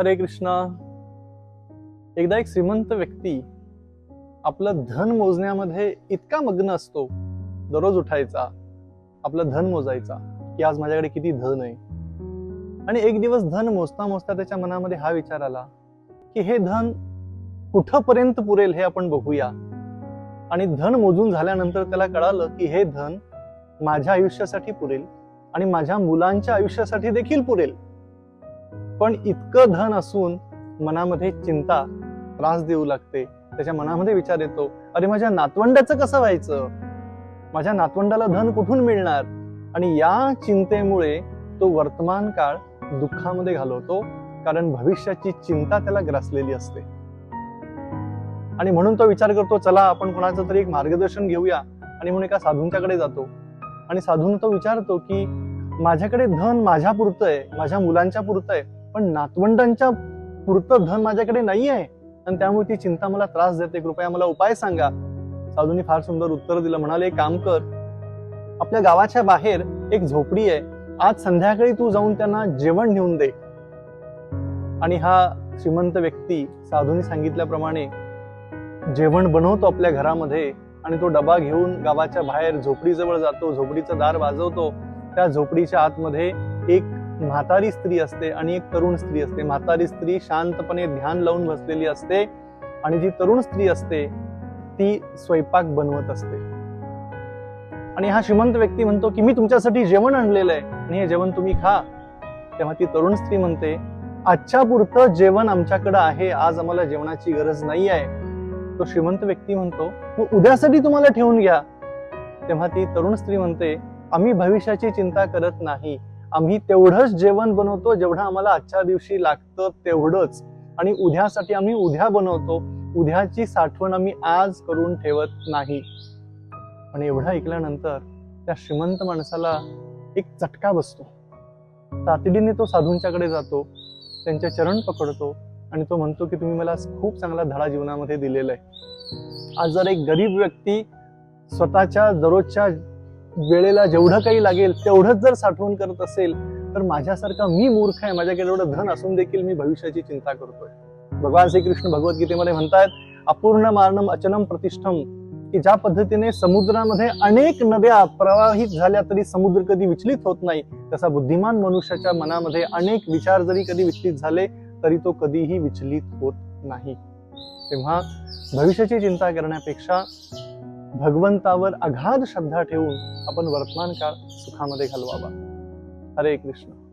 हरे कृष्णा. एकदा एक श्रीमंत व्यक्ती आपलं धन मोजण्यामध्ये इतका मग्न असतो दररोज उठायचा आपलं धन मोजायचा की आज माझ्याकडे किती धन आहे. आणि एक दिवस धन मोजता मोजता त्याच्या मनामध्ये हा विचार आला की हे धन कुठपर्यंत पुरेल हे आपण बघूया. आणि धन मोजून झाल्यानंतर त्याला कळालं की हे धन माझ्या आयुष्यासाठी पुरेल आणि माझ्या मुलांच्या आयुष्यासाठी देखील पुरेल. पण इतकं धन असून मनामध्ये चिंता त्रास देऊ लागते. त्याच्या मनामध्ये विचार येतो अरे माझ्या नातवंडाचं कसं व्हायचं? माझ्या नातवंडाला धन कुठून मिळणार? आणि या चिंतेमुळे तो वर्तमान काळ दुःखामध्ये घालवतो कारण भविष्याची चिंता त्याला ग्रासलेली असते. आणि म्हणून तो विचार करतो चला आपण कोणाचं तरी एक मार्गदर्शन घेऊया. आणि म्हणून एका साधूंच्याकडे जातो. आणि साधून तो विचारतो की माझ्याकडे धन माझ्या पुरतं आहे माझ्या मुलांच्या पुरतं आहे पण नातवंडांच्या पुरतं धन माझ्याकडे नाही आहे आणि त्यामुळे ती चिंता मला त्रास देते. कृपया मला उपाय सांगा. साधूंनी फार सुंदर उत्तर दिलं. म्हणाले एक काम कर. आपल्या गावाच्या बाहेर एक झोपडी आहे. आज संध्याकाळी तू जाऊन त्यांना जेवण नेऊन दे. आणि हा श्रीमंत व्यक्ती साधूंनी सांगितल्याप्रमाणे जेवण बनवतो आपल्या घरामध्ये आणि तो डबा घेऊन गावाच्या बाहेर झोपडीजवळ जातो. झोपडीचं दार वाजवतो. त्या झोपडीच्या आतमध्ये एक म्हातारी स्त्री असते आणि एक तरुण स्त्री असते. म्हातारी स्त्री शांतपणे ध्यान लावून बसलेली असते आणि जी तरुण स्त्री असते ती स्वयंपाक बनवत असते. आणि हा श्रीमंत व्यक्ती म्हणतो की मी तुमच्यासाठी जेवण आणलेलं आहे आणि हे जेवण तुम्ही खा. तेव्हा ती तरुण स्त्री म्हणते आजच्या पुरतं जेवण आमच्याकडे आहे. आज आम्हाला जेवणाची गरज नाही आहे. तो श्रीमंत व्यक्ती म्हणतो मग उद्यासाठी तुम्हाला ठेवून घ्या. तेव्हा ती तरुण स्त्री म्हणते आम्ही भविष्याची चिंता करत नाही. आम्ही तेवढंच जेवण बनवतो जेवढं आम्हाला आजच्या दिवशी लागतं तेवढंच. आणि उद्यासाठी आम्ही उद्या बनवतो उद्याची साठवण आम्ही आज करून ठेवत नाही. आणि एवढं ऐकल्यानंतर त्या श्रीमंत माणसाला एक चटका बसतो. तातडीने तो साधूंच्याकडे जातो त्यांचे चरण पकडतो आणि तो म्हणतो की तुम्ही मला खूप चांगला धडा जीवनामध्ये दिलेला आहे. आज जर एक गरीब व्यक्ती स्वतःच्या दररोजच्या वेळेला जेवढं काही लागेल तेवढंच जर साठवण करत असेल तर माझ्यासारखा मी मूर्ख आहे माझ्याकडे एवढं धन असून देखील मी भविष्याची चिंता करतोय. भगवान श्रीकृष्ण भगवद्गीतेमध्ये म्हणतात अपूर्ण मारणम अचनम प्रतिष्ठम की ज्या पद्धतीने समुद्रामध्ये अनेक नद्या प्रवाहित झाल्या तरी समुद्र कधी विचलित होत नाही तसा बुद्धिमान मनुष्याच्या मनामध्ये अनेक विचार जरी कधी विचलित झाले तरी तो कधीही विचलित होत नाही. तेव्हा भविष्याची चिंता करण्यापेक्षा भगवंतावर अगाध श्रद्धा ठेवून आपण वर्तमान काळ सुखामध्ये घालवावा. हरे कृष्ण.